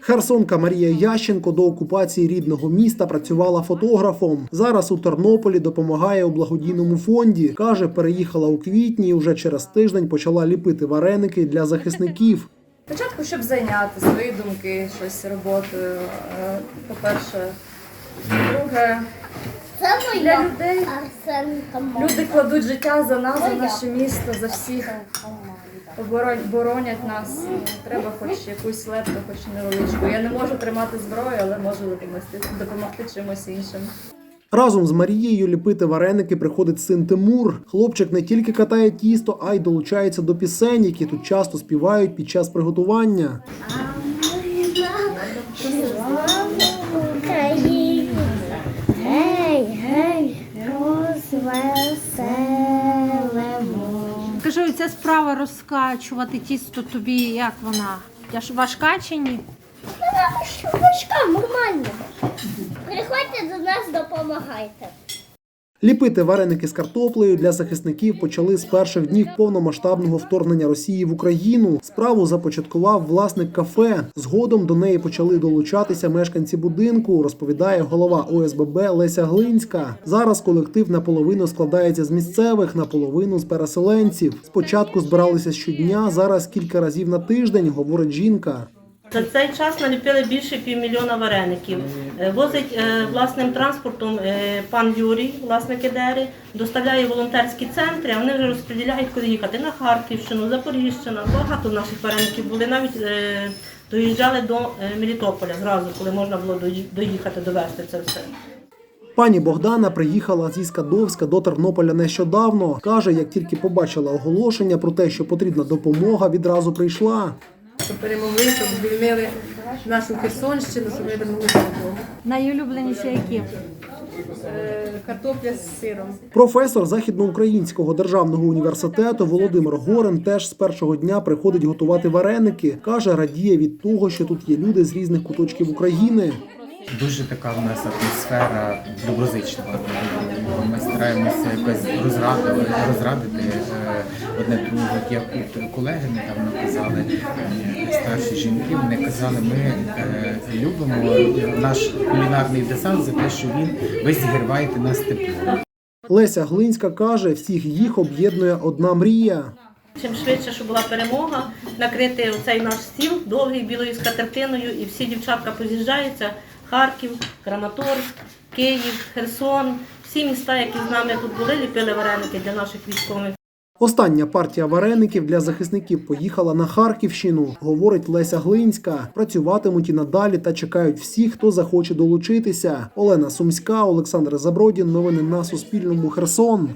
Херсонка Марія Ященко до окупації рідного міста працювала фотографом. Зараз у Тернополі допомагає у благодійному фонді. каже, переїхала у квітні і вже через тиждень почала ліпити вареники для захисників. Спочатку, щоб зайняти свої думки, щось роботою. е, По-перше, друге, для людей. Люди кладуть життя за нас, за наше місто, за всіх. Боронять нас. Треба хоч якусь лепту, хоч невеличку. Я не можу тримати зброю, але можу допомогти, допомогти чимось іншим. Разом з Марією ліпити вареники приходить син Тимур. Хлопчик не тільки катає тісто, а й долучається до пісень, які тут часто співають під час приготування. Гей, гей, розвеселимо. Скажи, оця справа розкачувати тісто тобі, як вона? Важка чи ні? Вона важка, нормально. Приходьте до нас, допомагайте. Ліпити вареники з картоплею для захисників почали з перших днів повномасштабного вторгнення Росії в Україну. Справу започаткував власник кафе. Згодом до неї почали долучатися мешканці будинку, розповідає голова ОСББ Леся Глинська. Зараз колектив наполовину складається з місцевих, наполовину з переселенців. Спочатку збиралися щодня, зараз кілька разів на тиждень, говорить жінка. За цей час наліпили більше півмільйона вареників. Е, Возить е, власним транспортом е, пан Юрій, власник ідери, доставляє волонтерські центри, а вони вже розподіляють, куди їхати на Харківщину, Запоріжжина. Багато наших вареників були. Навіть доїжджали до Мелітополя зразу, коли можна було доїхати, довести це все. Пані Богдана приїхала зі Скадовська до Тернополя нещодавно. Каже, як тільки побачила оголошення про те, що потрібна допомога, відразу прийшла. Щоб перемогли, щоб звільнили нашу Херсонщину, щоб ми вернулися додому. Найулюбленіші які? Е, Картопля з сиром. Професор Західноукраїнського державного університету Володимир Горен теж з першого дня приходить готувати вареники. каже, радіє від того, що тут є люди з різних куточків України. Дуже така в нас атмосфера доброзична. Ми стараємося якось розрадити, розрадити одне. От Як от колеги недавно казали, старші жінки, вони казали, ми е, любимо наш кулінарний десант за те, що він ви зігріваєте нас тепло. Леся Глинська каже, всіх їх об'єднує одна мрія. Чим швидше, щоб була перемога, накрити оцей наш стіл довгий білою скатертиною, і всі дівчатка поз'їжджаються. Харків, Краматорськ, Київ, Херсон, всі міста, які з нами тут були, ліпили вареники для наших військових. Остання партія вареників для захисників поїхала на Харківщину, говорить Леся Глинська. Працюватимуть і надалі та чекають всі, хто захоче долучитися. Олена Сумська, Олександр Забродін. Новини на Суспільному. Херсон.